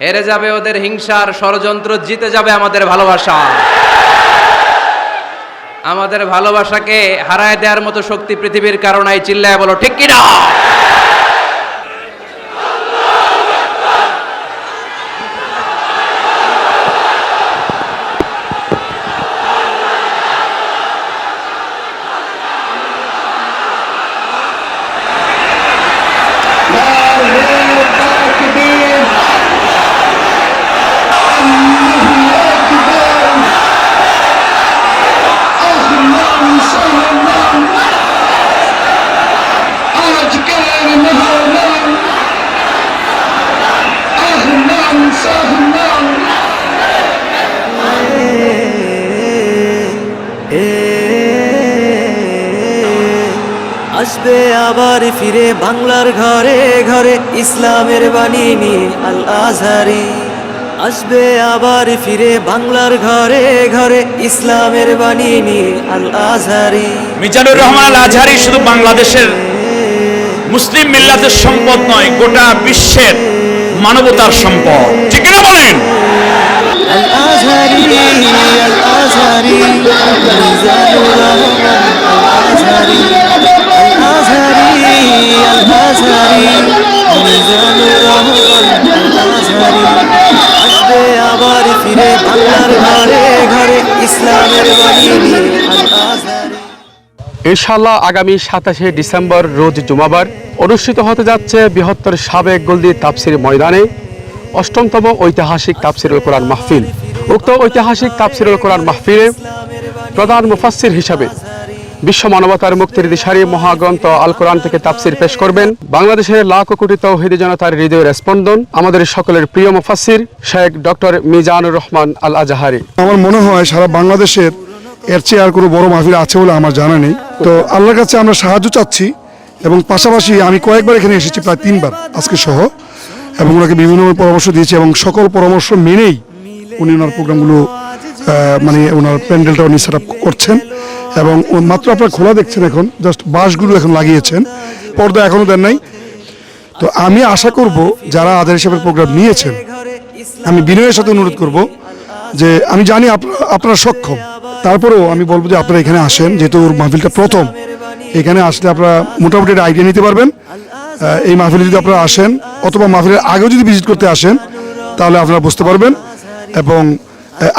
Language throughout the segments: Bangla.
হেরে যাবে ওদের হিংসার ষড়যন্ত্র, জিতে যাবে আমাদের ভালোবাসা। আমাদের ভালোবাসাকে হারায় দেওয়ার মতো শক্তি পৃথিবীর কারণে চিল্লায় বলো, ঠিক কিনা? আসবে আবার ফিরে বাংলার ঘরে ঘরে ইসলামের বাণী নিয়ে আল আজহারি আসবে আবার ফিরে বাংলার ঘরে ঘরে ইসলামের বাণী নিয়ে আল আজহারি মিজানুর রহমান আল আজহারি শুধু বাংলাদেশের মুসলিম মিল্লাতের সম্পদ নয় গোটা বিশ্বের মানবতার সম্পদ। ঠিক কিনা বলেন? আল আজহারি আল আবার ফিরে বাংলার ঘরে ঘরে ইসলামের বাণী ইনশাল্লাহ আগামী সাতাশে ডিসেম্বর রোজ জুমাবার অনুষ্ঠিত হতে যাচ্ছে বৃহত্তর সাবেক গলদি তাপসির ময়দানে অষ্টমতম ঐতিহাসিক তাপসিরুল কোরআন মাহফিল। উক্ত ঐতিহাসিক তাপসিরুল কোরআন মাহফিলে প্রধান মুফাসসির হিসাবে বিশ্ব মানবতার মুক্তির দিশারি মহাগ্রন্থ আল কোরআন থেকে তাপসির পেশ করবেন। বাংলাদেশের লাখ কোটি তৌহিদি জনতার হৃদয়ের স্পন্দন, আমাদের সকলের প্রিয় মুফাসসির শেখ ডক্টর মিজানুর রহমান আল আজাহারি আমার মনে হয় সারা বাংলাদেশের এর চেয়ে আর কোনো বড় মাহফিল আছে বলে আমার জানা নেই। তো আল্লাহর কাছে আমরা সাহায্য চাচ্ছি এবং পাশাপাশি আমি কয়েকবার এখানে এসেছি, প্রায় তিনবার আজকে সহ, এবং ওনাকে বিভিন্ন পরামর্শ দিয়েছি এবং সকল পরামর্শ মেনেই উনি ওনার প্রোগ্রামগুলো মানে ওনার প্যান্ডেলটা উনি সেট করছেন। এবং মাত্র আপনারা খোলা দেখছেন এখন জাস্ট বাঁশগুলো এখন লাগিয়েছেন, পর্দা এখনও দেন নাই। তো আমি আশা করব যারা আধার হিসাবের প্রোগ্রাম নিয়েছেন, আমি বিনয়ের সাথে অনুরোধ করব যে আমি জানি আপনারা সক্ষম। তারপরেও আমি বলব যে আপনারা এখানে আসেন, যেহেতু ওর মাহফিলটা প্রথম। এখানে আসলে আপনারা মোটামুটি একটা আইডিয়া নিতে পারবেন। এই মাহফিলে যদি আপনারা আসেন, অথবা মাহফিলের আগেও যদি ভিজিট করতে আসেন, তাহলে আপনারা বুঝতে পারবেন। এবং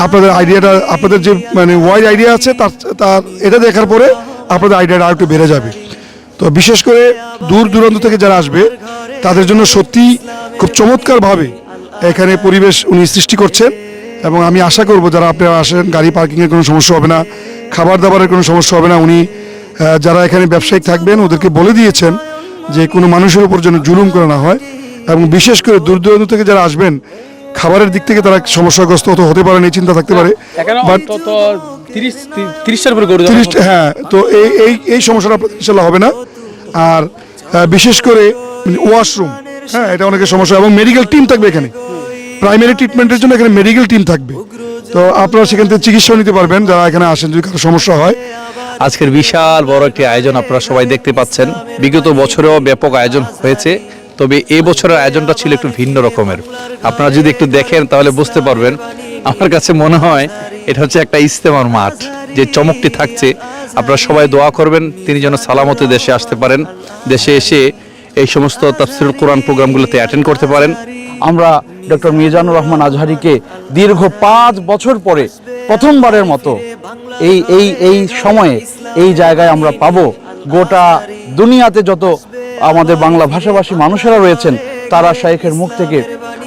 আপনাদের আইডিয়াটা আপনাদের যে মানে ওয়াইড আইডিয়া আছে, তার তার, এটা দেখার পরে আপনাদের আইডিয়াটা আর একটু বেড়ে যাবে। তো বিশেষ করে দূর দূরান্ত থেকে যারা আসবে, তাদের জন্য সত্যি খুব চমৎকারভাবে এখানে পরিবেশ উনি সৃষ্টি করছেন এবং আমি আশা করব যারা আপনারা আসেন, গাড়ি পার্কিংয়ের কোনো সমস্যা হবে না খাবার দাবারের কোনো সমস্যা হবে না, উনি যারা এখানে ব্যবসায়িক থাকবেন, ওদেরকে বলে দিয়েছেন যে কোনো মানুষের উপর যেন জুলুম করা না হয় এবং বিশেষ করে দূর দূরান্ত থেকে যারা আসবেন খাবারের দিক থেকে তারা সমস্যাগ্রস্ত হতে হতে পারেন এই চিন্তা থাকতে পারে। বাট তিরিশটার উপরে গরু তিরিশ হ্যাঁ তো এই এই এই সমস্যাটা ইনশাল্লাহ হবে না। আর বিশেষ করে ওয়াশরুম হ্যাঁ এটা অনেকের সমস্যা। এবং মেডিকেল টিম থাকবে এখানে। প্রাইমারি ট্রিটমেন্টের জন্য এখানে মেডিকেল টিম থাকবে। তো আপনারা সেখান থেকে চিকিৎসা নিতে পারবেন যারা এখানে আসেন যদি কারও সমস্যা হয়। আজকের বিশাল বড় একটি আয়োজন আপনারা সবাই দেখতে পাচ্ছেন। বিগত বছরেও ব্যাপক আয়োজন হয়েছে। তবে এই বছরের আয়োজনটা ছিল একটু ভিন্ন রকমের। আপনারা যদি একটু দেখেন তাহলে বুঝতে পারবেন, আমার কাছে মনে হয় এটা হচ্ছে একটা ইস্তেমার মাঠ, যে চমকটি থাকছে। আপনারা সবাই দোয়া করবেন, তিনি যেন সালামতে দেশে আসতে পারেন, দেশে এসে এই সমস্ত তাফসিরুল কোরআন প্রোগ্রামগুলোতে অ্যাটেন্ড করতে পারেন। আমরা ডক্টর মিজানুর রহমান আজহারিকে দীর্ঘ পাঁচ বছর পরে প্রথমবারের মতো এই এই এই সময়ে এই জায়গায় আমরা পাবো। গোটা দুনিয়াতে যত আমাদের বাংলা ভাষাভাষী মানুষেরা রয়েছেন, তারা শাইখের মুখ থেকে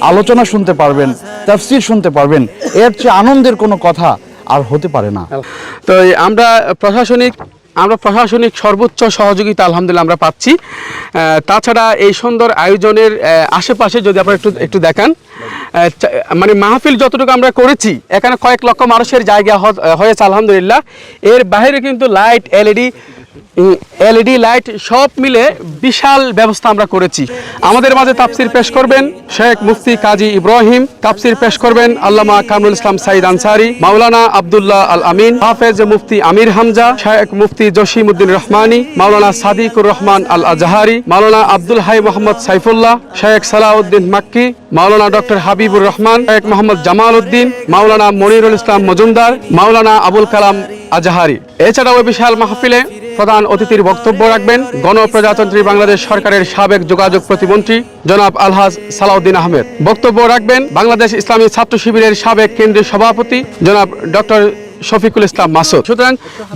আলোচনা শুনতে পারবেন, তাফসির শুনতে পারবেন, এর চেয়ে আনন্দের কোনো কথা আর হতে পারে না। তো আমরা প্রশাসনিক আমরা প্রশাসনিক সর্বোচ্চ সহযোগিতা আলহামদুলিল্লাহ আমরা পাচ্ছি। তাছাড়া এই সুন্দর আয়োজনের আশেপাশে যদি আপনারা একটু একটু দেখান মানে মাহফিল যতটুকু আমরা করেছি, এখানে কয়েক লক্ষ মানুষের জায়গা হয়েছে আলহামদুলিল্লাহ। এর বাইরে কিন্তু লাইট, এলইডি এলইডি লাইট সব মিলে বিশাল ব্যবস্থা আমরা করেছি। আমাদের মাঝে তাফসির পেশ করবেন শেখ মুফতি কাজী ইব্রাহিম, তাফসির পেশ করবেন আল্লামা কামরুল ইসলাম সাইদ আনসারি, মাওলানা আবদুল্লাহ আল আমিন, হাফেজ মুফতি আমির হামজা, শেখ মুফতি জসিমউদ্দিন রহমানি, মাওলানা সাদিকুর রহমান আল আজহারি, মাওলানা আব্দুল হাই মোহাম্মদ সাইফুল্লাহ, শেখ সালাউদ্দিন মাক্কি, মাওলানা ডক্টর হাবিবুর রহমান, শেখ মোহাম্মদ জামাল উদ্দিন মাওলানা মনিরুল ইসলাম মজুমদার, মাওলানা আবুল কালাম আজহারি। এছাড়াও বিশাল মাহফিলে প্রধান অতিথির বক্তব্য রাখবেন গণপ্রজাতন্ত্রী বাংলাদেশ সরকারের সাবেক যোগাযোগ প্রতিমন্ত্রী জনাব আলহাজ সালাউদ্দিন আহমেদ। বক্তব্য রাখবেন বাংলাদেশ ইসলামী ছাত্র শিবিরের সাবেক কেন্দ্রীয় সভাপতি জনাব ডক্টর শফিকুল ইসলাম মাসুদ। সুতরাং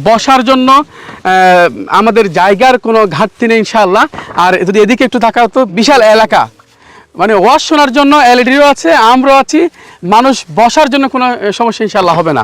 বসার জন্য আমাদের জায়গার কোনো ঘাটতি নেই ইনশাআল্লাহ। আর যদি এদিকে একটু থাকা তো বিশাল এলাকা। মানে ওয়াশ শোনার জন্য এলইডিও আছে, আমরাও আছি। মানুষ বসার জন্য কোনো সমস্যা ইনশাআল্লাহ হবে না।